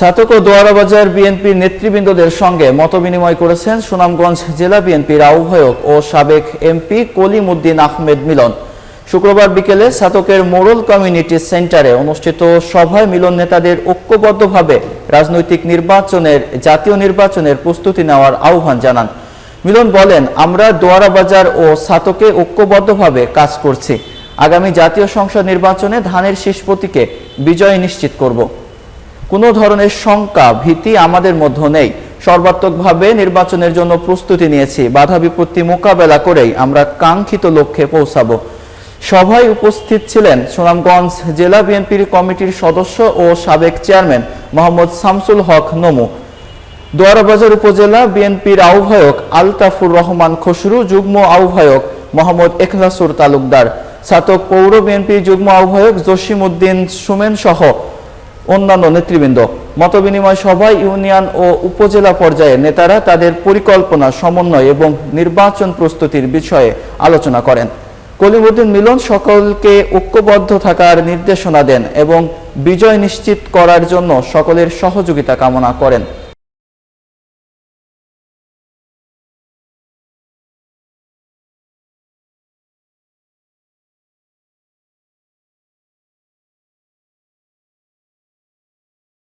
ছাতক ও দোয়ারাবাজার বিএনপির নেতৃবৃন্দদের সঙ্গে মতবিনিময় করেছেন সুনামগঞ্জ জেলা বিএনপির আহ্বায়ক ও সাবেক এমপি কলিম উদ্দিন আহমেদ মিলন। শুক্রবার বিকেলে ছাতকের মোড়ল কমিউনিটি সেন্টারে অনুষ্ঠিত সভায় মিলন নেতাদের ঐক্যবদ্ধভাবে রাজনৈতিক নির্বাচনের, জাতীয় নির্বাচনের প্রস্তুতি নেওয়ার আহ্বান জানান। মিলন বলেন, আমরা দোয়ারাবাজার ও ছাতকে ঐক্যবদ্ধভাবে কাজ করছি। আগামী জাতীয় সংসদ নির্বাচনে ধানের শীষ প্রতীকে বিজয় নিশ্চিত করব। কোনো ধরনের শঙ্কা, ভীতি আমাদের মধ্যে নেই। সর্বাত্মকভাবে নির্বাচনের জন্য প্রস্তুতি নিয়েছি। বাধা বিপত্তি মোকাবেলা করেই আমরা কাঙ্ক্ষিত লক্ষ্যে পৌঁছাবো। সভায় উপস্থিত ছিলেন সুনামগঞ্জ জেলা বিএনপির কমিটির সদস্য ও সাবেক চেয়ারম্যান মোহাম্মদ শামসুল হক নমু। দোয়ারাবাজার উপজেলা বিএনপির আহ্বায়ক আলতাফুর রহমান খসরু, যুগ্ম আহ্বায়ক মোহাম্মদ এখলাসুর তালুকদার। ছাতক পৌর বিএনপির যুগ্ম আহ্বায়ক জসিম উদ্দিন সুমেন সহ অন্যান্য নেতৃবৃন্দ। মতবিনিময় সভায় ইউনিয়ন ও উপজেলা পর্যায়ে নেতারা তাদের পরিকল্পনা, সমন্বয় এবং নির্বাচন প্রস্তুতির বিষয়ে আলোচনা করেন। কলিমুদ্দিন মিলন সকলকে ঐক্যবদ্ধ থাকার নির্দেশনা দেন এবং বিজয় নিশ্চিত করার জন্য সকলের সহযোগিতা কামনা করেন।